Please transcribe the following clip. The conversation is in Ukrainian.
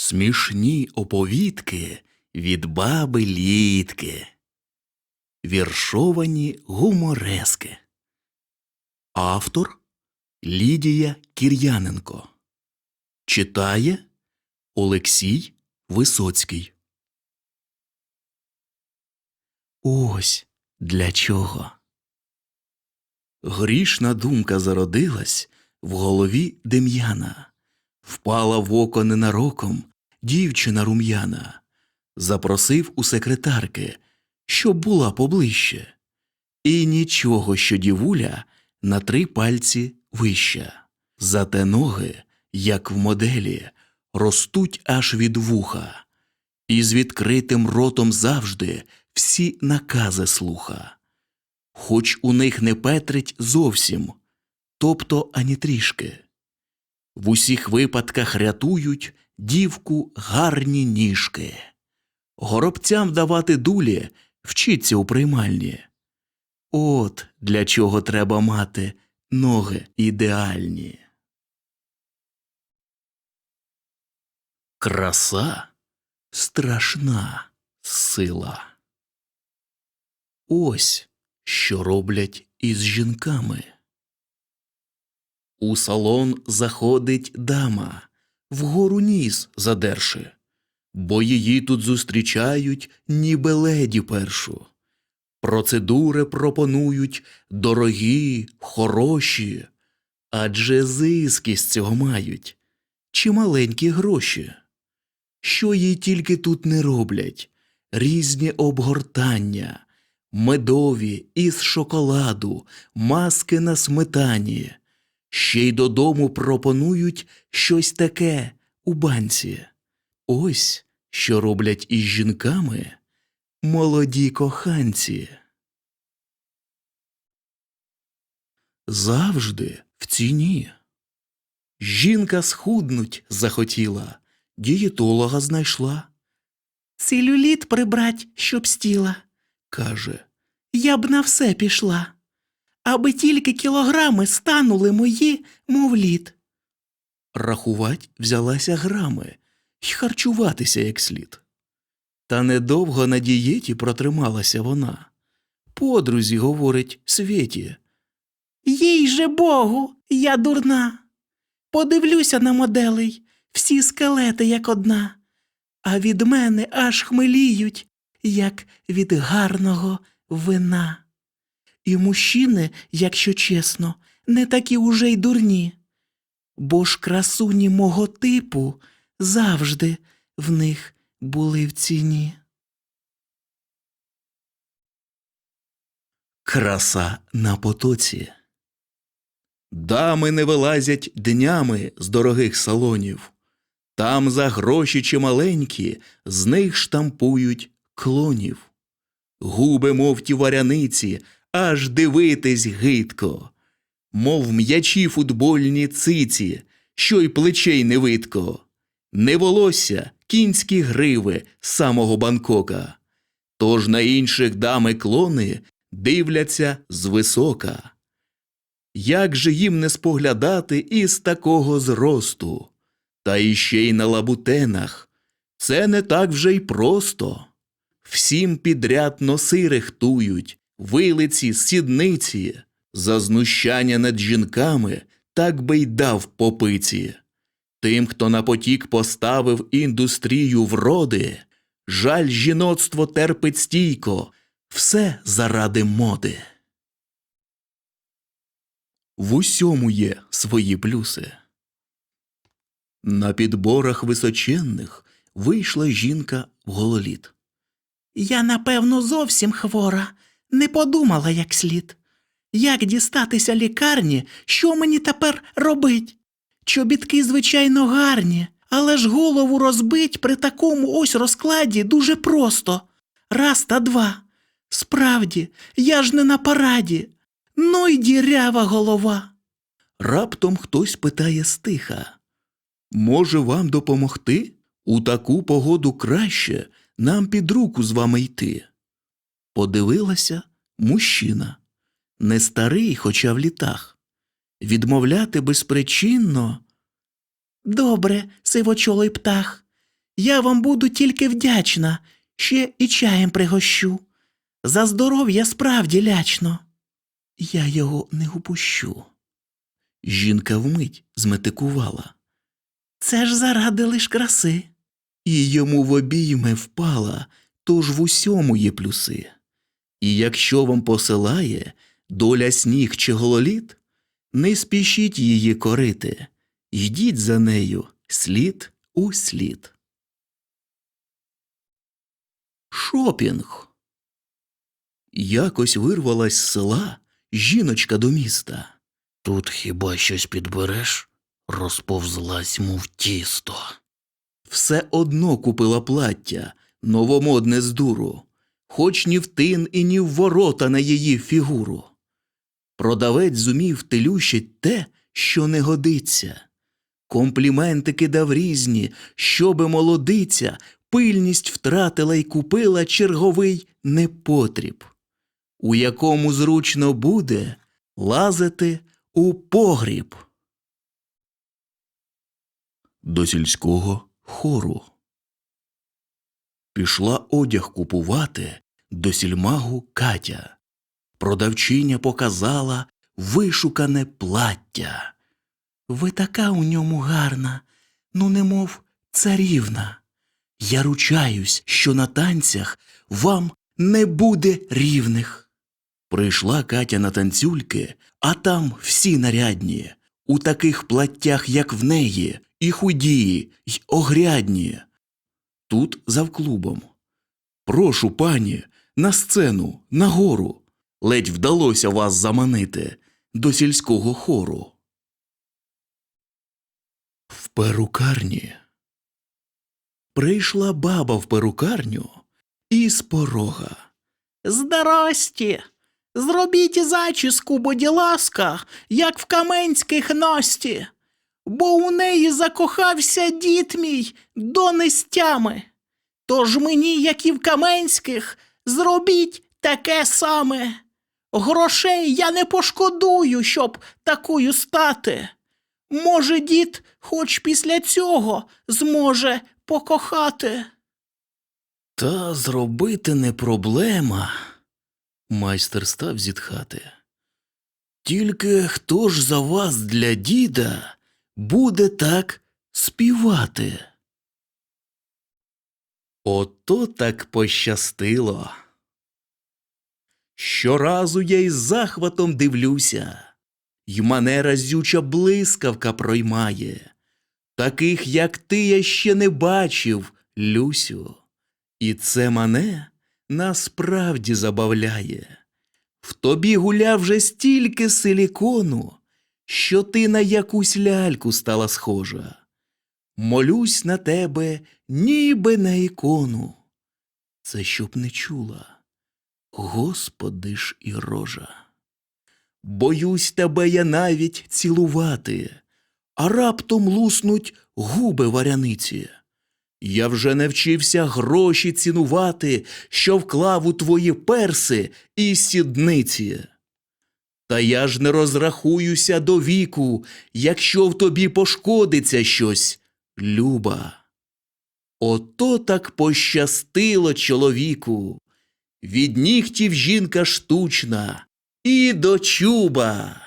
Смішні оповідки від баби літки. Віршовані гуморески. Автор Лідія Кір'яненко. Читає Олексій Висоцький. Ось для чого. Грішна думка зародилась в голові Дем'яна. Впала в око ненароком дівчина рум'яна, запросив у секретарки, щоб була поближче. І нічого, що дівуля на три пальці вища. Зате ноги, як в моделі, ростуть аж від вуха, і з відкритим ротом завжди всі накази слуха. Хоч у них не петрить зовсім, тобто ані трішки. В усіх випадках рятують дівку гарні ніжки. Горобцям давати дулі вчиться у приймальні. От для чого треба мати ноги ідеальні. Краса страшна сила. Ось що роблять із жінками. У салон заходить дама, вгору ніс задерши, бо її тут зустрічають ніби леді першу. Процедури пропонують дорогі, хороші, адже зиски з цього мають чималенькі гроші. Що їй тільки тут не роблять різні обгортання, медові із шоколаду, маски на сметані. Ще й додому пропонують щось таке у банці. Ось що роблять із жінками молоді коханці. Завжди в ціні. Жінка схуднуть захотіла, дієтолога знайшла. Целюліт прибрать, щоб стіла. Каже, Я б на все пішла. Аби тільки кілограми станули мої, мов лід. рахувать взялася грами й харчуватися як слід. Та недовго на дієті протрималася вона. Подрузі, говорить, світі, Їй же Богу, я дурна. Подивлюся на моделей, всі скелети, як одна, а від мене аж хмеліють, як від гарного вина. І мужчини, якщо чесно, не такі уже й дурні, бо ж красуні мого типу завжди в них були в ціні. краса на потоці. Дами не вилазять днями з дорогих салонів. Там за гроші чималенькі з них штампують клонів. Губи, мов ті варяниці, аж дивитись гидко, мов м'ячі футбольні циці, що й плечей не видко. Не волосся, кінські гриви самого Бангкока. Тож на інших дами клони дивляться звисока. Як же їм не споглядати із такого зросту? Та іще й на лабутенах. Це не так вже й просто. Всім підряд носи рихтують, вилиці, сідниці, за знущання над жінками так би й дав попиці. Тим, хто на потік поставив індустрію вроди, жаль жіноцтво терпить стійко, все заради моди. В усьому є свої плюси. На підборах височенних вийшла жінка в гололіт. Я, напевно, зовсім хвора, не подумала як слід. Як дістатися лікарні, що мені тепер робить? Чобітки, звичайно, гарні, але ж голову розбить при такому ось розкладі дуже просто. Раз та два. Справді, я ж не на параді. Ну й дірява голова. Раптом хтось питає стиха. Може вам допомогти? У таку погоду краще нам під руку з вами йти. Подивилася мужчина, не старий, хоча в літах. Відмовляти безпричинно Добре, сивочолий птах. Я вам буду тільки вдячна, ще і чаєм пригощу. За здоров'я справді лячно. Я його не упущу. Жінка вмить зметикувала, Це ж заради лиш краси. і йому в обійми впала, тож в усьому є плюси. І якщо вам посилає доля сніг чи гололіт, не спішіть її корити, йдіть за нею слід у слід. Шопінг. Якось вирвалась з села жіночка до міста. Тут хіба щось підбереш? Розповзлась, мов тісто. Все одно купила плаття, новомодне з дуру, хоч ні в тин і ні в ворота на її фігуру. Продавець зумів телющить те, що не годиться. Компліменти кидав різні, щоби молодиця пильність втратила й купила черговий непотріб, у якому зручно буде лазити у погріб. До сільського хору. Пішла одяг купувати до сільмагу Катя. Продавчиня показала вишукане плаття. Ви така у ньому гарна, ну немов царівна. Я ручаюсь, що на танцях вам не буде рівних. Прийшла Катя на танцюльки, а там всі нарядні, у таких платтях, як в неї, і худі, й огрядні. Тут завклубом. Прошу, пані, на сцену, нагору. Ледь вдалося вас заманити до сільського хору. В перукарні. Прийшла баба в перукарню і з порога. Здрасті. Зробіть зачіску, будь ласка, як в каменських ності, бо у неї закохався дід мій до нестями. Тож мені, як і в каменських, зробіть таке саме. Грошей я не пошкодую, щоб такою стати. Може, дід хоч після цього зможе покохати. Та зробити не проблема. Майстер став зітхати. Тільки хто ж за вас для діда буде так співати? Ото так пощастило. Щоразу я із захватом дивлюся, й мене разюча блискавка проймає. Таких, як ти, я ще не бачив, Люсю. І це мене насправді забавляє. В тобі гуляв вже стільки силікону, що ти на якусь ляльку стала схожа. Молюсь на тебе, ніби на ікону. Це щоб не чула. Господи ж і рожа. Боюсь тебе я навіть цілувати, а раптом луснуть губи варяниці. Я вже не вчився гроші цінувати, що вклав у твої перси і сідниці. Та я ж не розрахуюся до віку, якщо в тобі пошкодиться щось, люба. Ото так пощастило чоловіку. Від нігтів жінка штучна і до чуба.